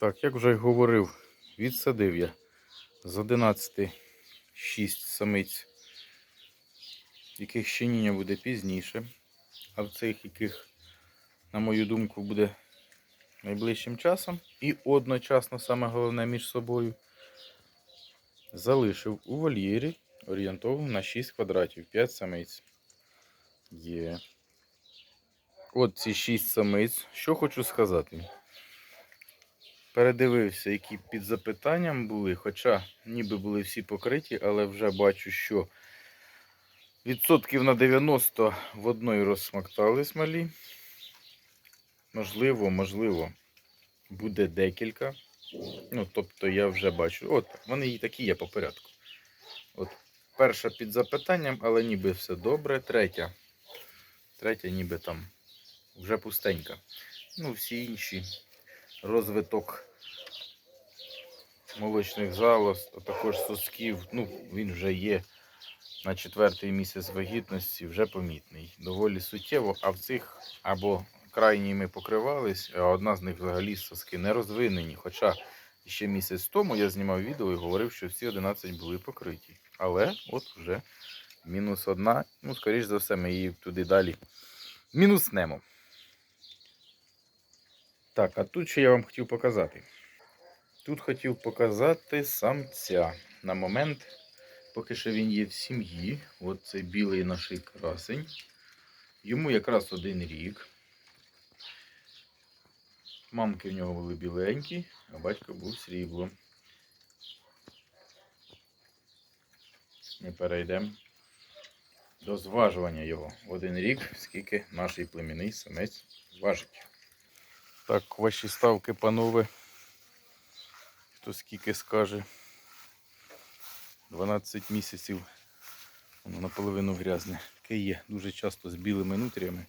Так, як вже й говорив, відсадив я з 11 6 самиць, яких щеніння буде пізніше, а в цих, яких, на мою думку, буде найближчим часом. І одночасно, саме головне між собою, залишив у вольєрі орієнтовно на 6 квадратів, 5 самиць. Є. От ці 6 самиць. Що хочу сказати. Передивився, які під запитанням були, хоча ніби були всі покриті, але вже бачу, що відсотків на 90 в одної розсмактались малі. Можливо, можливо, буде декілька. Ну, тобто я вже бачу. От, вони і такі є по порядку. От перша під запитанням, але ніби все добре. Третя. Третя ніби там вже пустенька. Ну, всі інші розвиток молочних залоз, а також сосків. Ну, він вже є на четвертий місяць вагітності, вже помітний. Доволі суттєво, а в цих або крайніми покривались, а одна з них взагалі соски не розвинені. Хоча ще місяць тому я знімав відео і говорив, що всі 11 були покриті. Але от вже мінус одна. Ну, скоріш за все, ми її туди далі мінуснемо. Так, а тут що я вам хотів показати. Тут хотів показати самця. На момент, поки що він є в сім'ї. От цей білий наш красень. Йому якраз один рік. Мамки в нього були біленькі, а батько був срібло. Ми перейдемо до зважування його. Один рік, скільки наш племінний самець важить. Так, ваші ставки, панове. Хто скільки скаже. 12 місяців. Воно наполовину грязне. Таке є дуже часто з білими нутріями.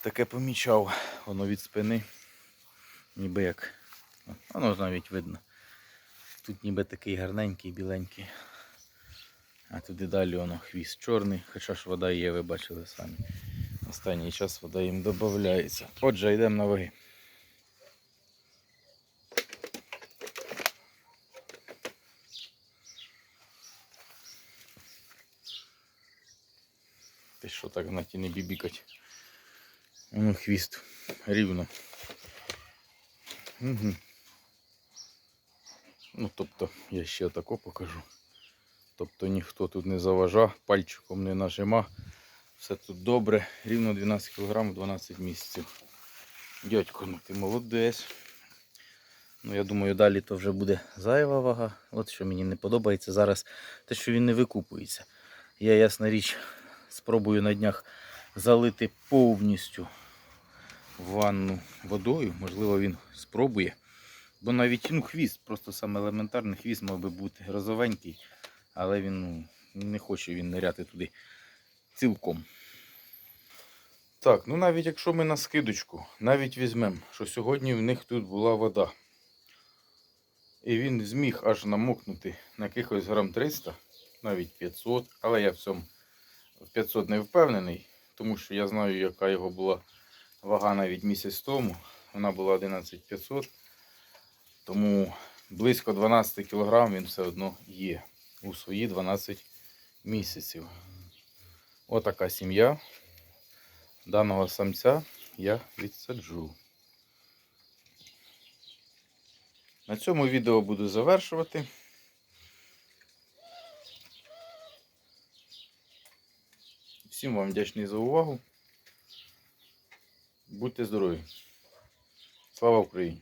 Таке помічав, воно від спини. Ніби як. Воно навіть видно. Тут ніби такий гарненький, біленький. А туди далі воно хвіст чорний, хоча ж вода є, ви бачили самі. Останній час вода їм додається. Отже, йдемо на ваги. Ти що так на ті не бібікать? Воно хвіст рівно. Угу. Ну, тобто, я ще тако покажу. Тобто ніхто тут не заважа, пальчиком не нажима. Все тут добре, рівно 12 кг 12 місяців. Дядько, ну ти молодець. Ну, я думаю, далі то вже буде зайва вага. От що мені не подобається зараз, те, що він не викупується. Я, ясна річ, спробую на днях залити повністю ванну водою. Можливо, він спробує. Бо навіть ну, хвіст, просто саме елементарний хвіст мав би бути розовенький, але він ну, не хоче він ниряти туди цілком. Так, ну навіть якщо ми на скидочку, навіть візьмемо, що сьогодні в них тут була вода. І він зміг аж намокнути на якихось грам 300, навіть 500, але я в цьому в 500 не впевнений, тому що я знаю, яка його була вага навіть місяць тому. Вона була 11500. Тому близько 12 кг він все одно є у свої 12 місяців. Отака сім'я. Даного самця я відсаджу. На цьому відео буду завершувати. Всім вам вдячний за увагу. Будьте здорові! Слава Україні!